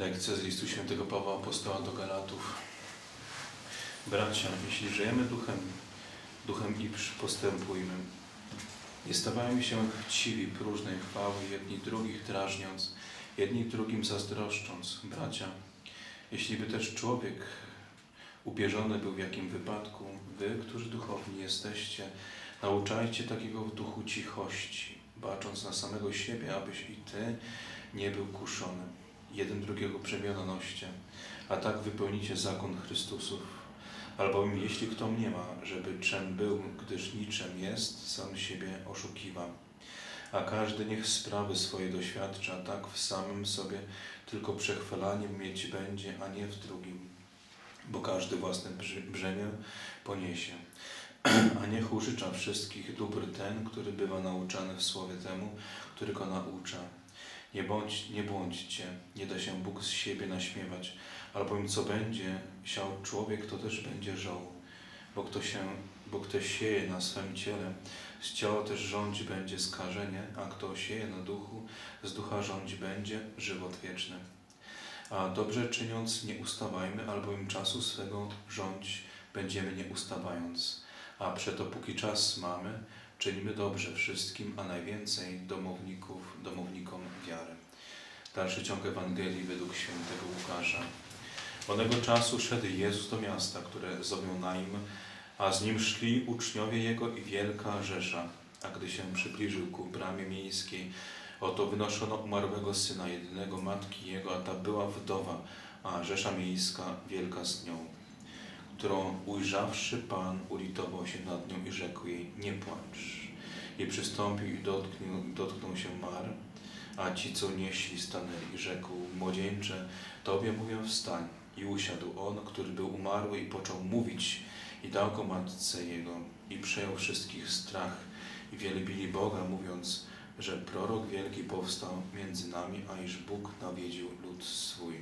Lekcja z listu świętego Pawła Apostoła do Galatów. Bracia, jeśli żyjemy duchem, duchem i postępujmy. Nie stawajmy się chciwi próżnej chwały, jedni drugich drażniąc, jedni drugim zazdroszcząc. Bracia, jeśli by też człowiek ubieżony był w jakim wypadku, wy, którzy duchowni jesteście, nauczajcie takiego w duchu cichości, bacząc na samego siebie, abyś i ty nie był kuszony. Jeden drugiego brzemiona noście, a tak wypełnicie zakon Chrystusów. Albowiem jeśli kto nie ma, żeby czem był, gdyż niczym jest, sam siebie oszukiwa. A każdy niech sprawy swoje doświadcza, tak w samym sobie tylko przechwalaniem mieć będzie, a nie w drugim. Bo każdy własne brzemię poniesie. A niech użycza wszystkich dóbr ten, który bywa nauczany w słowie temu, który go naucza. Nie, bądź, nie błądźcie, nie da się Bóg z siebie naśmiewać, albowiem co będzie siał człowiek, to też będzie żoł. Bo kto, się, bo kto sieje na swym ciele, z ciała też rządzi będzie skażenie, a kto sieje na duchu, z ducha rządzi będzie żywot wieczny. A dobrze czyniąc, nie ustawajmy, albowiem czasu swego rządź będziemy nie ustawając. A przeto póki czas mamy, czynimy dobrze wszystkim, a najwięcej domowników, domownikom wiary. Dalszy ciąg Ewangelii według świętego Łukasza. Onego czasu szedł Jezus do miasta, które zowią Naim, a z nim szli uczniowie Jego i wielka rzesza. A gdy się przybliżył ku bramie miejskiej, oto wynoszono umarłego syna jedynego matki Jego, a ta była wdowa, a rzesza miejska wielka z nią którą ujrzawszy Pan ulitował się nad nią i rzekł jej, nie płacz. I przystąpił i dotknął, dotknął się Mar, a ci, co nieśli, stanęli i rzekł, młodzieńcze, Tobie mówię wstań. I usiadł on, który był umarły i począł mówić i dał go matce jego i przejął wszystkich strach i wielbili Boga, mówiąc, że prorok wielki powstał między nami, a iż Bóg nawiedził lud swój.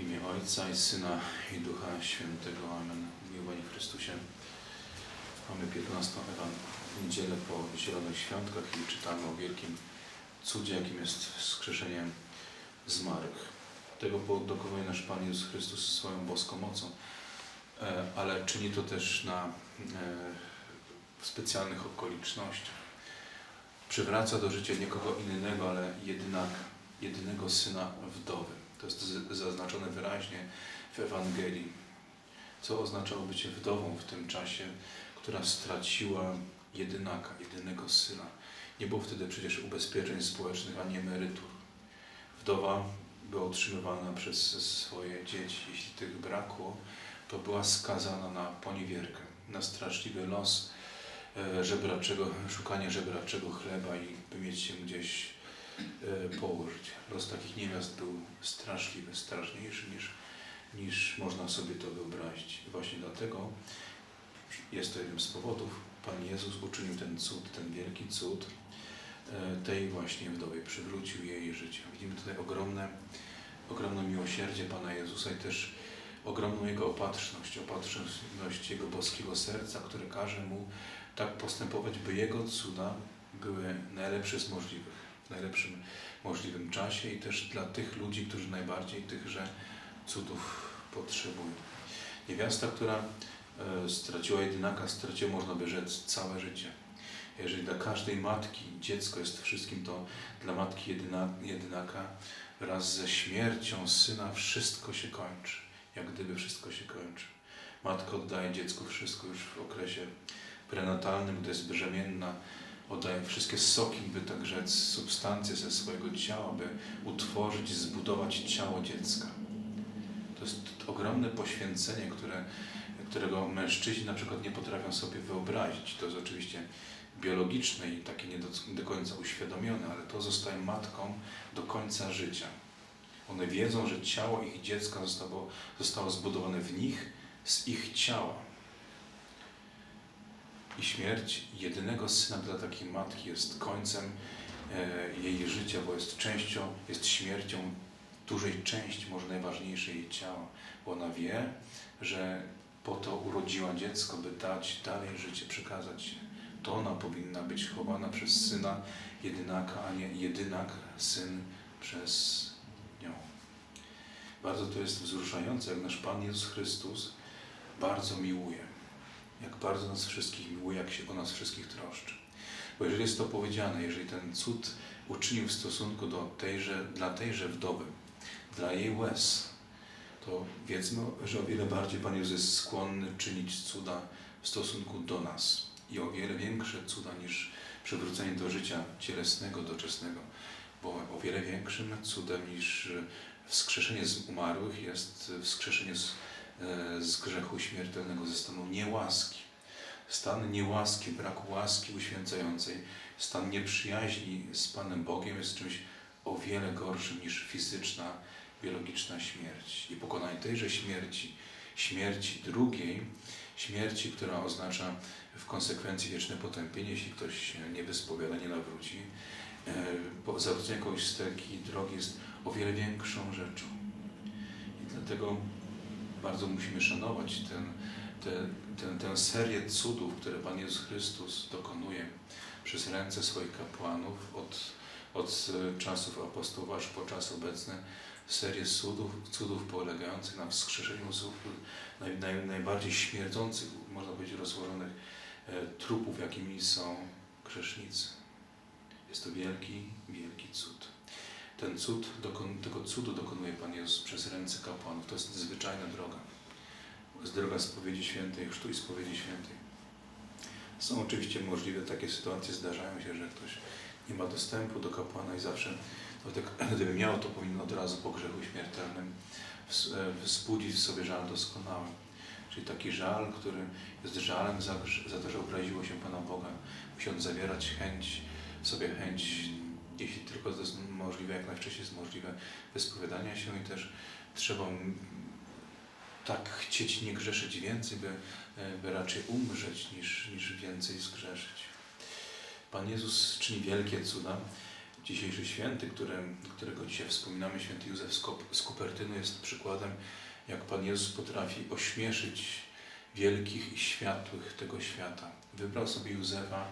W imię Ojca i Syna i Ducha Świętego. Amen. Miłowani Chrystusie. Mamy 15 Ewan- niedzielę po Zielonych Świątkach i czytamy o wielkim cudzie, jakim jest wskrzeszenie zmarłych. Tego dokonuje nasz Pan Jezus Chrystus swoją boską mocą, e, ale czyni to też na, e, specjalnych okolicznościach. Przywraca do życia nie kogo innego, ale jedynaka, jedynego syna wdowy. To jest zaznaczone wyraźnie w Ewangelii. Co oznaczało bycie wdową w tym czasie, która straciła jedynaka, jedynego syna. Nie było wtedy przecież ubezpieczeń społecznych ani emerytur. Wdowa była utrzymywana przez swoje dzieci. Jeśli tych brakło, to była skazana na poniewierkę, na straszliwy los e, żebraczego, szukanie żebraczego chleba i by mieć się gdzieś położyć. Los takich niewiast był straszliwy, straszniejszy niż, niż można sobie to wyobrazić. Właśnie dlatego jest to jednym z powodów. Pan Jezus uczynił ten cud, ten wielki cud e, tej właśnie wdowie, przywrócił jej życie. Widzimy tutaj ogromne, ogromne miłosierdzie Pana Jezusa i też ogromną Jego opatrzność, opatrzność Jego boskiego serca, które każe Mu tak postępować, by Jego cuda były najlepsze z możliwych, w najlepszym możliwym czasie i też dla tych ludzi, którzy najbardziej tychże cudów potrzebują. Niewiasta, która e, straciła jedynaka, straciła, można by rzec, całe życie. Jeżeli dla każdej matki dziecko jest wszystkim, to dla matki jedyna, jedynaka wraz ze śmiercią syna wszystko się kończy. Jak gdyby wszystko się kończy. Matka oddaje dziecku wszystko już w okresie prenatalnym, gdy jest brzemienna, oddaje wszystkie soki, by tak rzec, substancje ze swojego ciała, by utworzyć, zbudować ciało dziecka. To jest ogromne poświęcenie, które, którego mężczyźni na przykład nie potrafią sobie wyobrazić. To jest oczywiście biologiczne i takie nie do, do końca uświadomione, ale to zostaje matką do końca życia. One wiedzą, że ciało ich dziecka zostało, zostało zbudowane w nich z ich ciała. I śmierć jedynego syna dla takiej matki jest końcem e, jej życia, bo jest częścią, jest śmiercią dużej części, może najważniejszej jej ciała, bo ona wie, że po to urodziła dziecko, by dać dalej życie, przekazać to ona powinna być chowana przez Syna jedynaka, a nie jedynak Syn przez nią. Bardzo to jest wzruszające, jak nasz Pan Jezus Chrystus bardzo miłuje. Jak bardzo nas wszystkich miłuje, jak się o nas wszystkich troszczy. Bo jeżeli jest to powiedziane, jeżeli ten cud uczynił w stosunku do tejże, dla tejże wdowy, dla jej łez, to wiedzmy, że o wiele bardziej Pan Jezus jest skłonny czynić cuda w stosunku do nas i o wiele większe cuda niż przywrócenie do życia cielesnego, doczesnego, bo o wiele większym cudem niż wskrzeszenie z umarłych jest wskrzeszenie z, z grzechu śmiertelnego, ze stanu niełaski. Stan niełaski, braku łaski uświęcającej, stan nieprzyjaźni z Panem Bogiem jest czymś o wiele gorszym niż fizyczna, biologiczna śmierć. I pokonanie tejże śmierci, śmierci drugiej, śmierci, która oznacza w konsekwencji wieczne potępienie, jeśli ktoś nie wyspowiada, nie nawróci, e, zawrócenie kogoś z drogi jest o wiele większą rzeczą. I dlatego bardzo musimy szanować ten, te, ten, tę serię cudów, które Pan Jezus Chrystus dokonuje przez ręce swoich kapłanów od, od czasów apostołów aż po czas obecny. Serię cudów, cudów polegających na wskrzeszeniu z naj, naj, najbardziej śmierdzących, można powiedzieć, rozłożonych e, trupów, jakimi są grzesznicy. Jest to wielki, wielki cud. Ten cud, tego cudu dokonuje Pan Jezus przez ręce kapłanów. To jest zwyczajna droga. To jest droga spowiedzi świętej, chrztu i spowiedzi świętej. Są oczywiście możliwe takie sytuacje, zdarzają się, że ktoś nie ma dostępu do kapłana i zawsze, no tak, gdyby miał, to powinno od razu po grzechu śmiertelnym e, wzbudzić w sobie żal doskonały. Czyli taki żal, który jest żalem za, za to, że obraziło się Pana Boga. Musi on zawierać chęć, w sobie chęć jeśli tylko to jest możliwe, jak najwcześniej jest możliwe, wyspowiadania się i też trzeba tak chcieć nie grzeszyć więcej, by, e, by raczej umrzeć niż, niż więcej zgrzeszyć. Pan Jezus czyni wielkie cuda. Dzisiejszy święty, który, którego dzisiaj wspominamy, święty Józef z Kupertynu jest przykładem, jak Pan Jezus potrafi ośmieszyć wielkich i światłych tego świata. Wybrał sobie Józefa,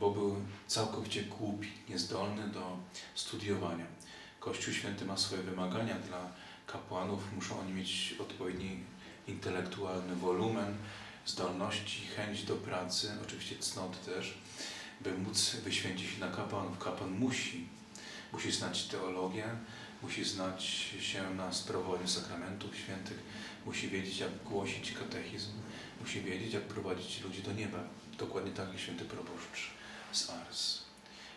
bo był całkowicie głupi, niezdolny do studiowania. Kościół Święty ma swoje wymagania dla kapłanów, muszą oni mieć odpowiedni intelektualny wolumen, zdolności, chęć do pracy, oczywiście cnot też, by móc wyświęcić na kapłanów. Kapłan musi, musi znać teologię, musi znać się na sprawowaniu sakramentów świętych, musi wiedzieć, jak głosić katechizm, musi wiedzieć, jak prowadzić ludzi do nieba. Dokładnie tak jak święty proboszcz z Ars.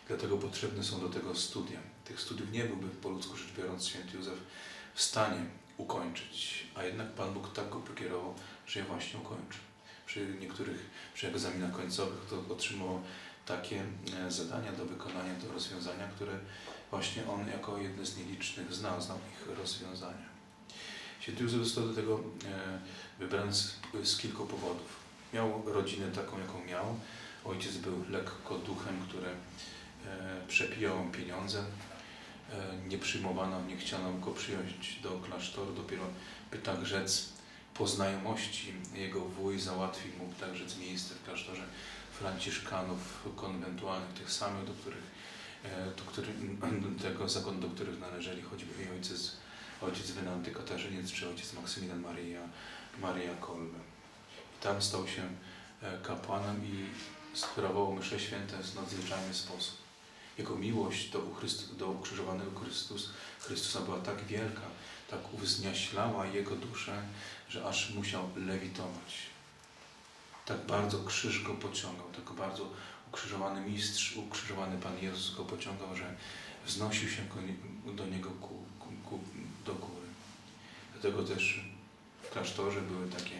Dlatego potrzebne są do tego studia. Tych studiów nie byłby po ludzku rzecz biorąc święty Józef w stanie ukończyć, a jednak Pan Bóg tak go pokierował, że je właśnie ukończył. Przy niektórych, przy egzaminach końcowych to otrzymał takie e, zadania do wykonania, do rozwiązania, które właśnie on jako jedne z nielicznych znał, znał ich rozwiązania. Święty Józef został do tego e, wybrany z, z kilku powodów. Miał rodzinę taką, jaką miał, Ojciec był lekko duchem, który e, przepijał pieniądze. E, nie przyjmowano, nie chciano go przyjąć do klasztoru. Dopiero pyta Grzec po znajomości jego wuj załatwił mu tak rzec miejsce w klasztorze franciszkanów konwentualnych, tych samych, do których, e, do których tego zakonu, do których należeli choćby i ojciec, ojciec Wynanty Katarzyniec, czy ojciec Maksymilian Maria, Maria Kolbe. I tam stał się kapłanem i sprawował msze święte w nadzwyczajny sposób. Jego miłość do, do ukrzyżowanego Chrystus, Chrystusa była tak wielka, tak uwzniaślała jego duszę, że aż musiał lewitować. Tak bardzo krzyż go pociągał, tak bardzo ukrzyżowany mistrz, ukrzyżowany Pan Jezus go pociągał, że wznosił się do niego ku, ku, ku, do góry. Dlatego też w klasztorze były takie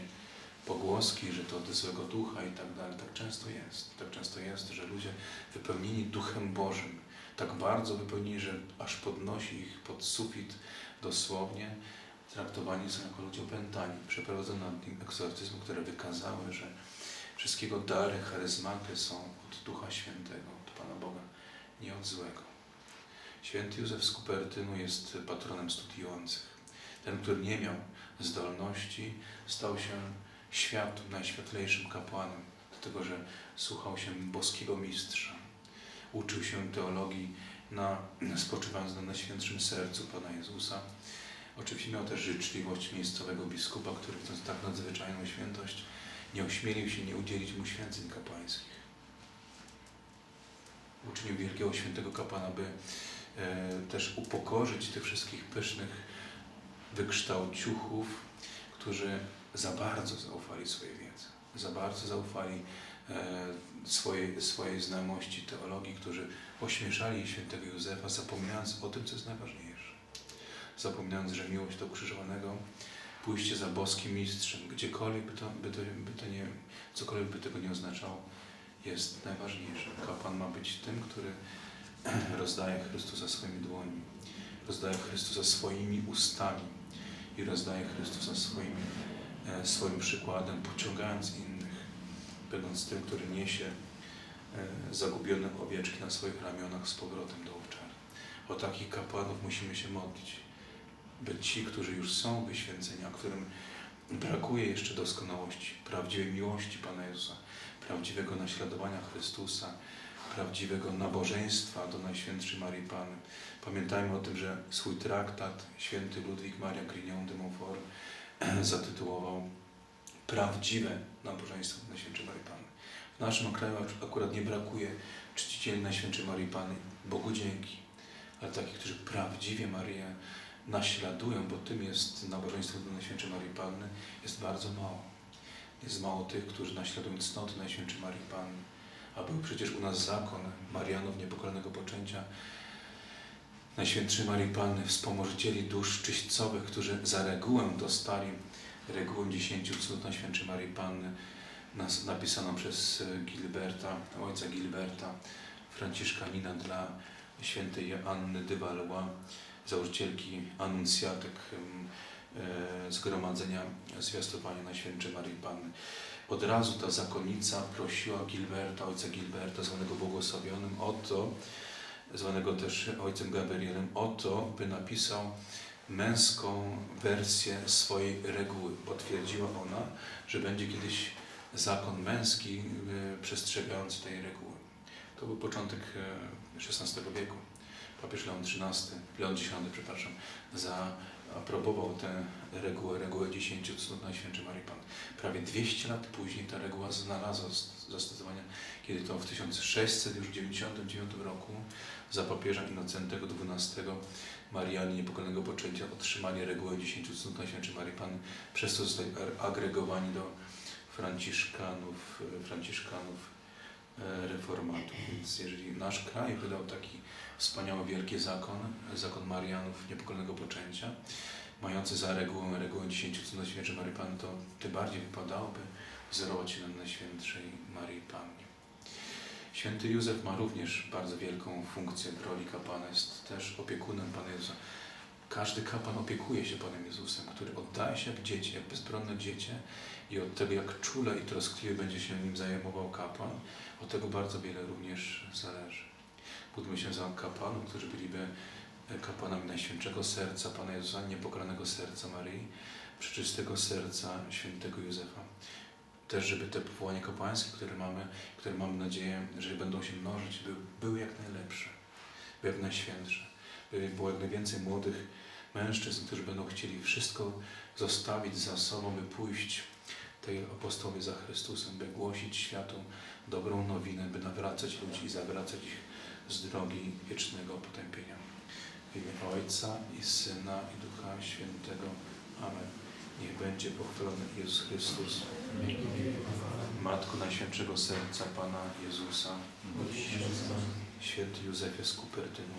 pogłoski, że to od złego ducha i tak dalej. Tak często jest. Tak często jest, że ludzie wypełnieni Duchem Bożym, tak bardzo wypełnieni, że aż podnosi ich pod sufit dosłownie, traktowani są jako ludzie opętani. Przeprowadzono nad nim które wykazały, że wszystkiego dary, charyzmaty są od Ducha Świętego, od Pana Boga, nie od złego. Święty Józef z Kupertynu jest patronem studiujących. Ten, który nie miał zdolności, stał się światu najświetlejszym kapłanem. dlatego że słuchał się boskiego mistrza. Uczył się teologii na, spoczywając na Najświętszym Sercu Pana Jezusa. Oczywiście miał też życzliwość miejscowego biskupa, który chcąc tak nadzwyczajną świętość, nie ośmielił się nie udzielić mu święceń kapłańskich. Uczynił wielkiego świętego kapłana, by e, też upokorzyć tych wszystkich pysznych wykształciuchów, którzy za bardzo zaufali swojej wiedzy, za bardzo zaufali e, swojej, swojej znajomości teologii, którzy ośmieszali świętego Józefa, zapominając o tym, co jest najważniejsze. Zapominając, że miłość do ukrzyżowanego, pójście za boskim mistrzem, gdziekolwiek by to, by to, by to nie, cokolwiek by tego nie oznaczało, jest najważniejsze. Kapłan ma być tym, który rozdaje Chrystusa swoimi dłońmi, rozdaje Chrystusa swoimi ustami i rozdaje Chrystusa swoim, e, swoim przykładem, pociągając innych, będąc tym, który niesie e, zagubione owieczki na swoich ramionach z powrotem do owczarni. O takich kapłanów musimy się modlić, by ci, którzy już są wyświęceni, a którym brakuje jeszcze doskonałości, prawdziwej miłości Pana Jezusa, prawdziwego naśladowania Chrystusa, prawdziwego nabożeństwa do Najświętszej Marii Panny. Pamiętajmy o tym, że swój traktat święty Ludwik Maria Grignon de Montfort zatytułował Prawdziwe nabożeństwo do Najświętszej Marii Panny. W naszym kraju akurat nie brakuje czcicieli Najświętszej Marii Panny, Bogu dzięki, ale takich, którzy prawdziwie Marię naśladują, bo tym jest nabożeństwo do Najświętszej Marii Panny, jest bardzo mało. Jest mało tych, którzy naśladują cnoty Najświętszej Marii Panny. A był przecież u nas zakon Marianów niepokalnego poczęcia, Najświętszej Marii Panny, wspomożycieli dusz czyśćcowych, którzy za regułę dostali regułę dziesięciu cnót Najświętszej Marii Panny, napisaną przez Gilberta, ojca Gilberta, Franciszkanina dla świętej Anny Valois, założycielki anuncjatek e, Zgromadzenia Zwiastowania Najświętszej Marii Panny. Od razu ta zakonnica prosiła Gilberta, ojca Gilberta, zwanego błogosławionym, o to, zwanego też ojcem Gabrielem, o to, by napisał męską wersję swojej reguły, bo twierdziła ona, że będzie kiedyś zakon męski y, przestrzegający tej reguły. To był początek XVI wieku. Papież Leon XIII, Leon X, przepraszam, zaaprobował tę regułę, regułę 10 cnót Najświętszej Marii Panny. Prawie 200 lat później ta reguła znalazła zastosowanie, kiedy to w 1699 roku za papieża Innocentego XII Marianie Niepokalnego Poczęcia otrzymali regułę 10 cnót Najświętszej Marii Panny, przez co zostali agregowani do Franciszkanów, Franciszkanów e, reformatów. Więc jeżeli nasz kraj wydał taki wspaniały, wielki zakon, zakon Marianów Niepokalnego Poczęcia, mający za regułę regułę 10 cnót Najświętszej Marii Panny, to tym bardziej wypadałoby wzorować się na Najświętszej Marii Pannie. Święty Józef ma również bardzo wielką funkcję w roli kapłana, jest też opiekunem Pana Jezusa. Każdy kapłan opiekuje się Panem Jezusem, który oddaje się jak dziecię, jak bezbronne dziecię i od tego, jak czule i troskliwie będzie się nim zajmował kapłan, od tego bardzo wiele również zależy. Módlmy się za kapłanów, którzy byliby kapłanami Najświętszego Serca Pana Jezusa, niepokalanego Serca Maryi, przeczystego Serca Świętego Józefa też, żeby te powołania kapłańskie, które mamy, które mam nadzieję, że będą się mnożyć, by, były jak najlepsze, były jak najświętsze, by było jak najwięcej młodych mężczyzn, którzy będą chcieli wszystko zostawić za sobą, by pójść tej apostowie za Chrystusem, by głosić światu dobrą nowinę, by nawracać ludzi i zawracać ich z drogi wiecznego potępienia. W imię Ojca i Syna i Ducha Świętego. Amen. Niech będzie pochwalony Jezus Chrystus. Matko Najświętszego Serca Pana Jezusa. Święty Józefie z Kupertynu.